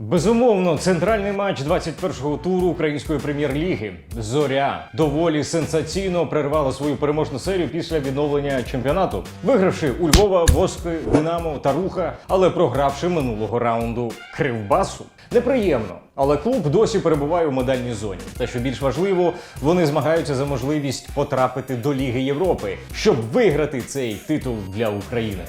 Безумовно, центральний матч 21-го туру української прем'єр-ліги Зоря доволі сенсаційно прервала свою переможну серію після відновлення чемпіонату, вигравши у Львова, Воски, Динамо та Руха, але програвши минулого раунду Кривбасу. Неприємно, але клуб досі перебуває у медальній зоні. Та що більш важливо, вони змагаються за можливість потрапити до Ліги Європи, щоб виграти цей титул для України.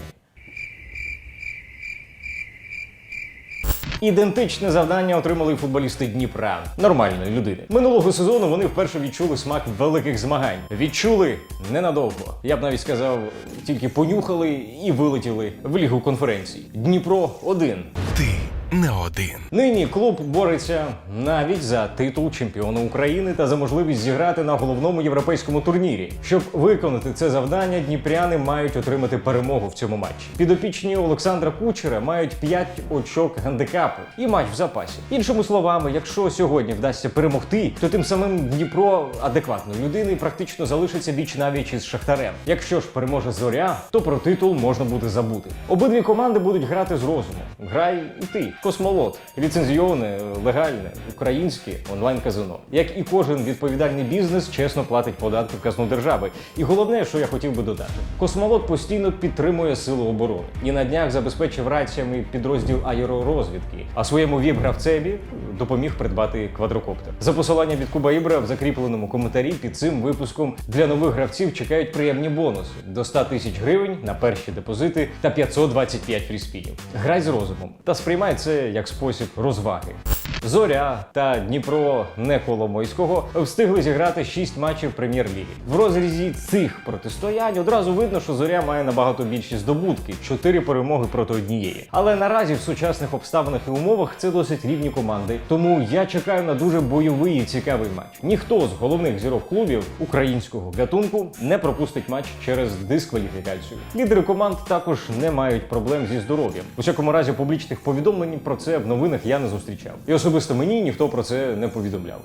Ідентичне завдання отримали футболісти Дніпра, нормальної людини. Минулого сезону вони вперше відчули смак великих змагань. Відчули ненадовго. Я б навіть сказав, тільки понюхали і вилетіли в лігу конференцій. Дніпро один. Ти не один. Нині клуб бореться навіть за титул чемпіона України та за можливість зіграти на головному європейському турнірі. Щоб виконати це завдання, дніпряни мають отримати перемогу в цьому матчі. Підопічні Олександра Кучера мають 5 очок гандикапу і матч в запасі. Іншими словами, якщо сьогодні вдасться перемогти, то тим самим Дніпро адекватної людини практично залишиться віч навіч із шахтарем. Якщо ж переможе зоря, то про титул можна буде забути. Обидві команди будуть грати з розуму. Грай і ти. Космолот, ліцензійоване, легальне, українське онлайн-казино. Як і кожен відповідальний бізнес, чесно платить податки в казну держави. І головне, що я хотів би додати, космолот постійно підтримує сили оборони і на днях забезпечив раціями підрозділ аеророзвідки, а своєму віп-гравцеві допоміг придбати квадрокоптер. За посиланням від Куба Ібра в закріпленому коментарі під цим випуском для нових гравців чекають приємні бонуси до 100 тисяч гривень на перші депозити та 525 фріспінів. Грай з розумом та сприймай це як спосіб розваги. Зоря та Дніпро не Коломойського встигли зіграти 6 матчів прем'єр-ліги. В розрізі цих протистоянь одразу видно, що зоря має набагато більші здобутки 4 перемоги проти однієї. Але наразі в сучасних обставинах і умовах це досить рівні команди. Тому я чекаю на дуже бойовий і цікавий матч. Ніхто з головних зірок клубів українського гатунку не пропустить матч через дискваліфікацію. Лідери команд також не мають проблем зі здоров'ям. У всякому разі, публічних повідомлень про це в новинах я не зустрічав. І особисто мені ніхто про це не повідомляв.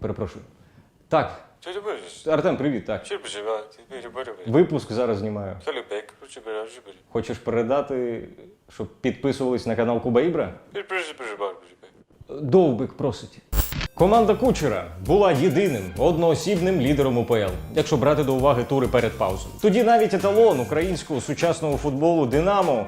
Перепрошую. Так? Артем, привіт. Так? Випуск зараз знімаю. Хочеш передати, щоб підписувались на канал Куба Ібра? Довбик просить. Команда Кучера була єдиним одноосібним лідером УПЛ, якщо брати до уваги тури перед паузою. Тоді навіть еталон українського сучасного футболу Динамо.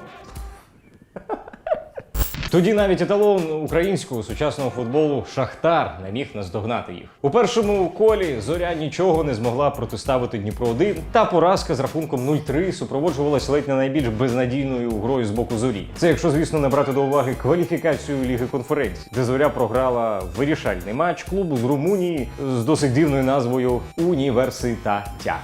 Тоді навіть еталон українського сучасного футболу Шахтар не міг наздогнати їх. У першому колі зоря нічого не змогла протиставити Дніпро 1 та поразка з рахунком 0-3 супроводжувалась ледь не найбільш безнадійною грою з боку зорі. Це якщо, звісно, не брати до уваги кваліфікацію Ліги конференцій, де зоря програла вирішальний матч клубу з Румунії з досить дивною назвою Університатя.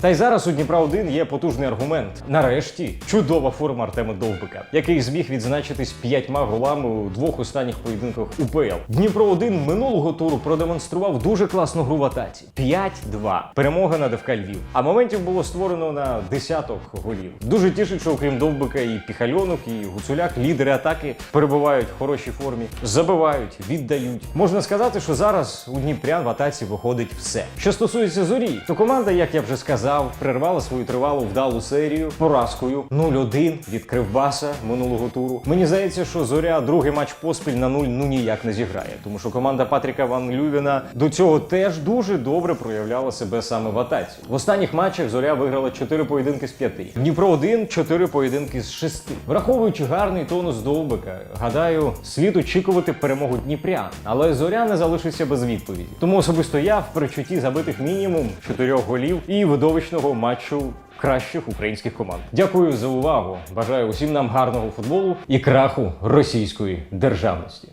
Та й зараз у Дніпра 1 є потужний аргумент. Нарешті чудова форма Артема Довбика, який зміг відзначитись п'ятьма голами у двох останніх поєдинках УПЛ. Дніпро 1 минулого туру продемонстрував дуже класну гру в атаці. 5-2. Перемога над ФК Львів. А моментів було створено на десяток голів. Дуже тішить, що окрім Довбика і Піхальонок, і Гуцуляк, лідери атаки перебувають в хорошій формі, забивають, віддають. Можна сказати, що зараз у Дніпрян в атаці виходить все. Що стосується зорі, то команда, як я вже сказав, прервала свою тривалу вдалу серію поразкою 0-1 від Кривбаса минулого туру. Мені здається, що зоря другий матч поспіль на 0 ну ніяк не зіграє, тому що команда Патріка Ван Лювіна до цього теж дуже добре проявляла себе саме в атаці. В останніх матчах зоря виграла 4 поєдинки з 5. Дніпро 1 4 поєдинки з 6. Враховуючи гарний тонус Довбика, гадаю, слід очікувати перемогу Дніпрян. Але зоря не залишиться без відповіді. Тому особисто я в перечутті забитих мінімум 4 голів і видовищного матчу кращих українських команд. Дякую за увагу. Бажаю усім нам гарного футболу і краху російської державності.